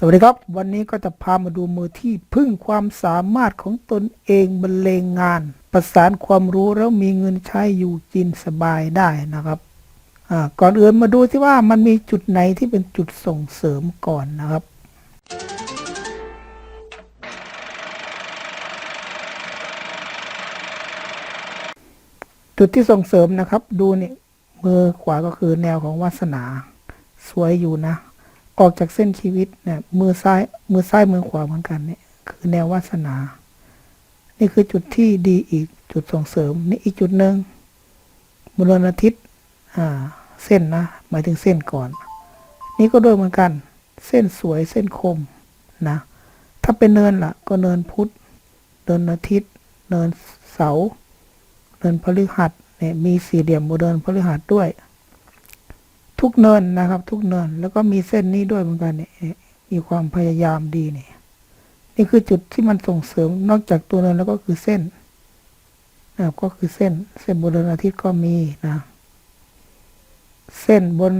สวัสดีครับ วันนี้ก็จะพามาดูมือที่พึ่งความสามารถของตนเองบรรเลงงาน ประสานความรู้แล้วมีเงินใช้อยู่กินสบายได้นะครับก่อนอื่นมาดูที่ว่ามันมีจุดไหนที่เป็นจุดส่งเสริมก่อนนะครับ จุดที่ส่งเสริมนะครับ ดูนี่มือขวาก็คือแนวของวาสนา สวยอยู่นะ ออกจากเส้นชีวิตเนี่ยมือซ้ายมือซ้ายมือขวาเหมือนกันเนี่ยคือแนววาสนา นี่คือจุดที่ดีอีกจุดส่งเสริม นี่อีกจุดหนึ่งบนวันอาทิตย์อ่าเส้นนะหมายถึงเส้นก่อน นี่ก็ด้วยเหมือนกัน เส้นสวยเส้นคมนะ ถ้าเป็นเนินล่ะ ก็เนินพุธเนินอาทิตย์ เนินเสาเนินพฤหัสเนี่ยมีสี่เหลี่ยมบนเนินพฤหัสด้วย ทุกเนินนะครับ ทุกเนินแล้วก็มีเส้นนี้ด้วยเหมือนกันเนี่ยมีความพยายามดีเนี่ยนี่คือจุดที่มันส่งเสริมนอกจากตัวเนินแล้วก็คือเส้นนะครับก็คือเส้น เส้นบนเนินอาทิตย์ก็มีนะ เส้นบน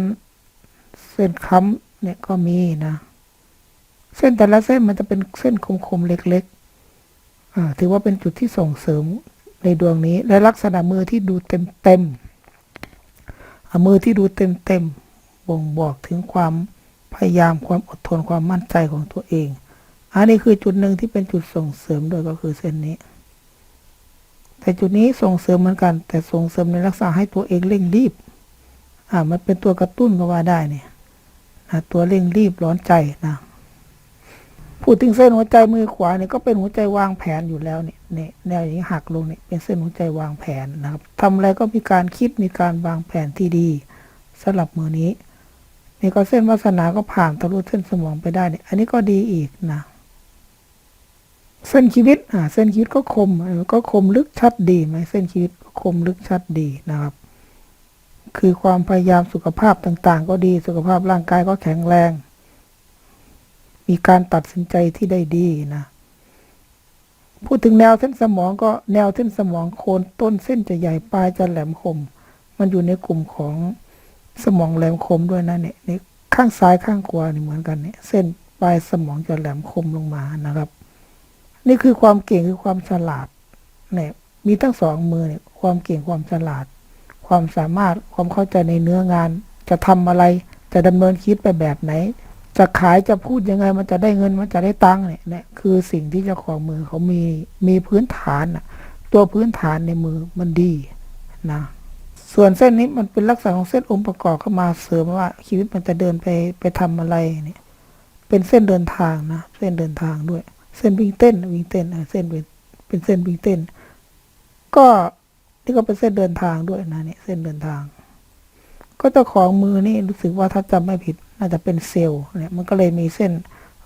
เส้นค้ำเนี่ยก็มีนะ เส้นแต่ละเส้นมันจะเป็นเส้นคมๆเล็กๆอ่าถือว่าเป็นจุดที่ส่งเสริมในดวงนี้ และลักษณะมือที่ดูเต็มๆ มือที่ดูเต็มเต็มๆบ่งบอกถึงความพยายามความอดทนความมั่นใจของตัวเอง อันนี้คือจุดหนึ่งที่เป็นจุดส่งเสริมด้วยก็คือเส้นนี้ แต่จุดนี้ส่งเสริมเหมือนกัน แต่ส่งเสริมในลักษณะให้ตัวเองเร่งรีบ อ่า มันเป็นตัวกระตุ้นก็ว่าได้เนี่ยนะตัวเร่งรีบร้อนใจนะ พูดถึงเส้นหัวใจมือขวาเนี่ยก็เป็นหัวใจวางแผนอยู่แล้วเนี่ยเนี่ยแนวอย่างนี้หักลงเนี่ยเป็นเส้นหัวใจวางแผนนะครับทำอะไรก็มีการคิดมีการวางแผนที่ดีสำหรับมือนี้นี่ก็เส้นวาสนาก็ผ่านทะลุเส้นสมองไปได้เนี่ยอันนี้ก็ดีอีกนะเส้นชีวิตอ่าเส้นชีวิตก็คมก็คมลึกชัดดีไหมเส้นชีวิตก็คมลึกชัดดีนะครับ คือความพยายามสุขภาพต่างๆ ก็ดีสุขภาพร่างกายก็แข็งแรง มีการตัดสินใจที่ได้ดีนะพูดถึงแนวเส้นสมองก็แนวเส้นสมองโคนต้นเส้นจะใหญ่ปลายจะแหลมคม มันอยู่ในกลุ่มของสมองแหลมคมด้วยนะเนี่ยนี่ข้างซ้ายข้างขวานี่เหมือนกันเนี่ยเส้นปลายสมองจะแหลมคมลงมานะครับ นี่คือความเก่งคือความฉลาดเนี่ยมีทั้งสองมือเนี่ยความเก่งความฉลาด ความสามารถความเข้าใจในเนื้องาน จะทำอะไรจะดำเนินคิดไปแบบไหน จะขายจะพูดยังไง มันจะได้เงินมันจะได้ตังค์เนี่ยเนี่ยคือสิ่งที่เจ้าของมือเขามีมีพื้นฐานอะตัวพื้นฐานในมือมันดีนะส่วนเส้นนี้มันเป็นลักษณะของเส้นองค์ประกอบเข้ามาเสริมว่าชีวิตมันจะเดินไปไปทำอะไรเนี่ย เป็นเส้นเดินทางนะเส้นเดินทางด้วย เส้นวิ่งเต้นวิ่งเต้นอะเส้นเป็นเป็นเส้นวิ่งเต้น ก็นี่ก็เป็นเส้นเดินทางด้วยนะเนี่ยเส้นเดินทาง ก็เจ้าของมือนี่รู้สึกว่าถ้าจำไม่ผิด น่าจะเป็นเซลล์เนี่ยมันก็เลยมีเส้น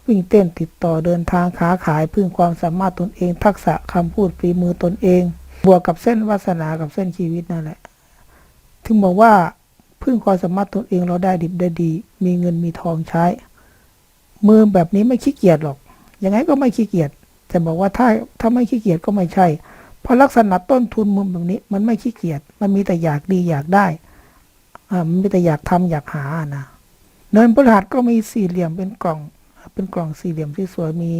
วิ่งเต้นติดต่อเดินทางค้าขายพึ่งความสามารถตนเอง ทักษะคำพูดฝีมือตนเอง บวกกับเส้นวาสนากับเส้นชีวิตนั่นแหละ ถึงบอกว่าพึ่งความสามารถตนเองเราได้ดิบได้ดี มีเงินมีทองใช้ มือแบบนี้ไม่ขี้เกียจหรอก ยังไงก็ไม่ขี้เกียจแต่บอกว่าถ้าถ้าไม่ขี้เกียจก็ไม่ใช่ เพราะลักษณะต้นทุนมุมแบบนี้ มันไม่ขี้เกียจมันมีแต่อยากดีอยากได้อ่ามันมีแต่อยากทำอยากหานะ เนินพฤหัสก็มีสี่เหลี่ยมเป็นกล่อง เป็นกล่องสี่เหลี่ยมที่สวยมี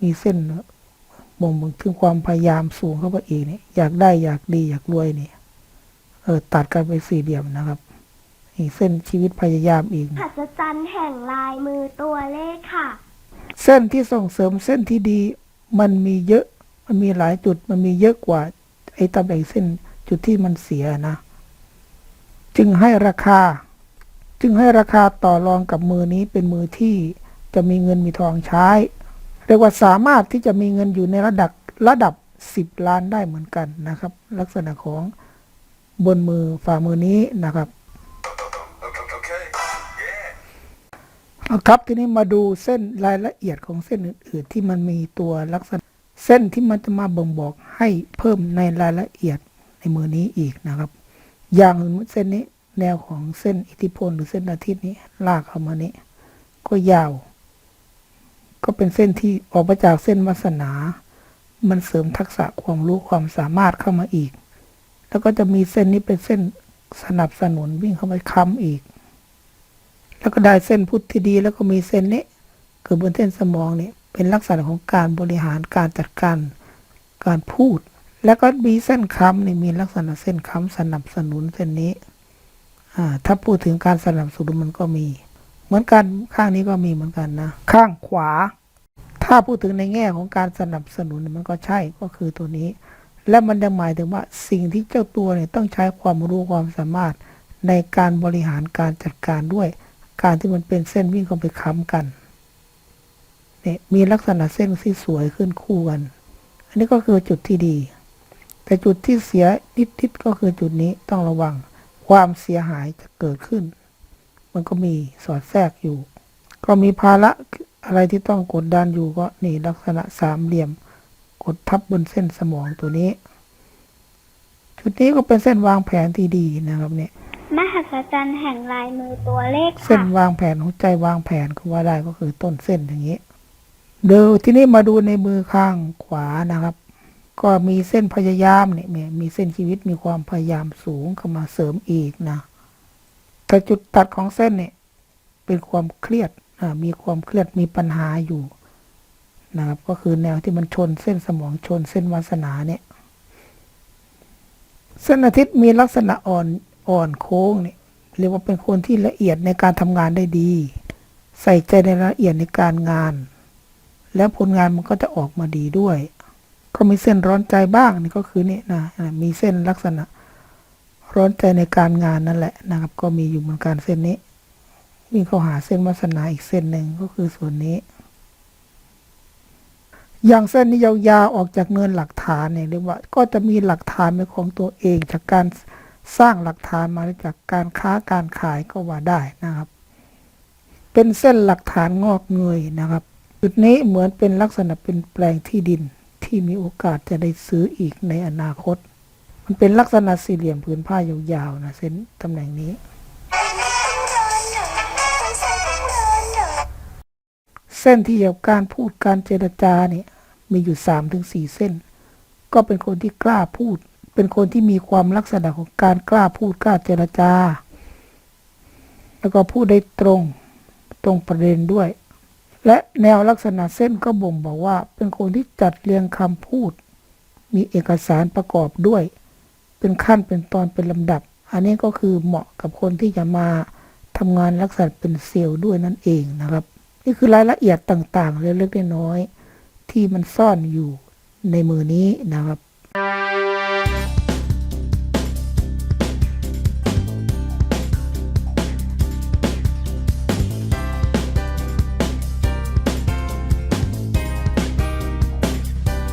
มีเส้นบ่งบอกถึงความพยายามสูงเข้าไปอีกเนี่ยอยากได้อยากดีอยากรวยเนี่ยเออตัดกันไปสี่เหลี่ยมนะครับนี่เส้นชีวิตพยายามอีกหัศจรรย์แห่งลายมือตัวเลขค่ะ เส้นที่ส่งเสริมเส้นที่ดี มันมีเยอะ มันมีหลายจุดมันมีเยอะกว่า ไอ้ตำแหน่งเส้นจุดที่มันเสียนะ จึงให้ราคา จึงให้ราคาต่อรองกับมือนี้เป็นมือที่จะมีเงินมีทองใช้ เรียกว่าสามารถที่จะมีเงินอยู่ในระดับระดับสิบล้านได้เหมือนกันนะครับ ลักษณะของบนมือฝ่ามือนี้นะครับ Okay. Yeah. เอาครับทีนี้มาดูเส้นรายละเอียดของเส้นอื่น ๆ ที่มันมีตัวลักษณะเส้นที่มันจะมาบ่งบอกให้เพิ่มในรายละเอียดในมือนี้อีกนะครับ อย่างเส้นนี้ แนวของเส้นอิทธิพลหรือเส้นอาทิตย์นี้ลากเข้ามานี้ ก็ยาว ก็เป็นเส้นที่ออกมาจากเส้นวาสนา มันเสริมทักษะความรู้ความสามารถเข้ามาอีก แล้วก็จะมีเส้นนี้เป็นเส้นสนับสนุนวิ่งเข้าไปค้ำอีก แล้วก็ได้เส้นพุทธที่ดี แล้วก็มีเส้นนี้ คือบนเส้นสมองเนี่ยเป็นลักษณะของการบริหารการจัดการ การพูด แล้วก็มีเส้นค้ำนี่มีลักษณะเส้นค้ำสนับสนุนเส้นนี้ ถ้าพูดถึงการสนับสนุนมันก็มี เหมือนกันข้างนี้ก็มีเหมือนกันนะ ข้างขวา ถ้าพูดถึงในแง่ของการสนับสนุนมันก็ใช่ก็คือตัวนี้ และมันจะหมายถึงว่าสิ่งที่เจ้าตัวเนี่ยต้องใช้ความรู้ความสามารถในการบริหารการจัดการด้วย การที่มันเป็นเส้นวิ่งเข้าไปค้ำกันเนี่ยมีลักษณะเส้นที่สวยขึ้นคู่กัน อันนี้ก็คือจุดที่ดี แต่จุดที่เสียนิดๆก็คือจุดนี้ต้องระวัง ความเสียหายจะเกิดขึ้น มันก็มีสอดแทรกอยู่ ก็มีภาระอะไรที่ต้องกดดันอยู่ก็นี่ลักษณะสามเหลี่ยม กดทับบนเส้นสมองตัวนี้จุดนี้ก็เป็นเส้นวางแผนที่ดีนะครับเนี่ยมหัศจรรย์แห่งลายมือตัวเลขเส้นค่ะวางแผนหัวใจวางแผนก็ว่าได้ก็คือต้นเส้นอย่างนี้ เดี๋ยวที่นี้มาดูในมือข้างขวานะครับ ก็มีเส้นพยายามเนี่ยมีเส้นชีวิตมีความพยายามสูงเข้ามาเสริมอีกนะแต่จุดตัดของเส้นเนี่ยเป็นความเครียดอ่ามีความเครียดมีปัญหาอยู่นะครับก็คือแนวที่มันชนเส้นสมองชนเส้นวาสนาเนี่ย เส้นอาทิตย์มีลักษณะอ่อนอ่อนโค้งเนี่ยเรียกว่าเป็นคนที่ละเอียดในการทำงานได้ดี ใส่ใจในรายละเอียดในการงาน แล้วผลงานมันก็จะออกมาดีด้วย ก็มีเส้นร้อนใจบ้างนี่ก็คือนี่นะมีเส้นลักษณะ ร้อนใจในการงานนั่นแหละนะครับ ก็มีอยู่เหมือนกันเส้นนี้วิ่งเข้าหาเส้นวาสนาอีกเส้นหนึ่งก็คือส่วนนี้ อย่างเส้นนี้ยาวๆออกจากเนินหลักฐานเนี่ยเรียกว่า ก็จะมีหลักฐานเป็นของตัวเองจากการสร้างหลักฐานมาจากการค้าการขายก็ว่าได้นะครับ เป็นเส้นหลักฐานงอกเงยนะครับจุดนี้เหมือนเป็นลักษณะเป็นแปลงที่ดิน ที่มีโอกาสจะได้ซื้ออีกในอนาคต มันเป็นลักษณะสี่เหลี่ยมผืนผ้ายาวๆนะเส้นตำแหน่งนี้ เส้นที่เกี่ยวกับการพูดการเจรจาเนี่ยมีอยู่สามถึงสี่เส้น ก็เป็นคนที่กล้าพูด เป็นคนที่มีความลักษณะของการกล้าพูดกล้าเจรจา แล้วก็พูดได้ตรงตรงประเด็นด้วย และแนวลักษณะเส้นก็บ่งบอกว่า เป็นคนที่จัดเรียงคำพูด มีเอกสารประกอบด้วย เป็นขั้นเป็นตอนเป็นลำดับ อันนี้ก็คือเหมาะกับคนที่จะมาทำงานลักษณะเป็นเซลล์ด้วยนั่นเองนะครับ นี่คือรายละเอียดต่างๆ เล็กๆน้อยๆที่มันซ่อนอยู่ในมือนี้นะครับ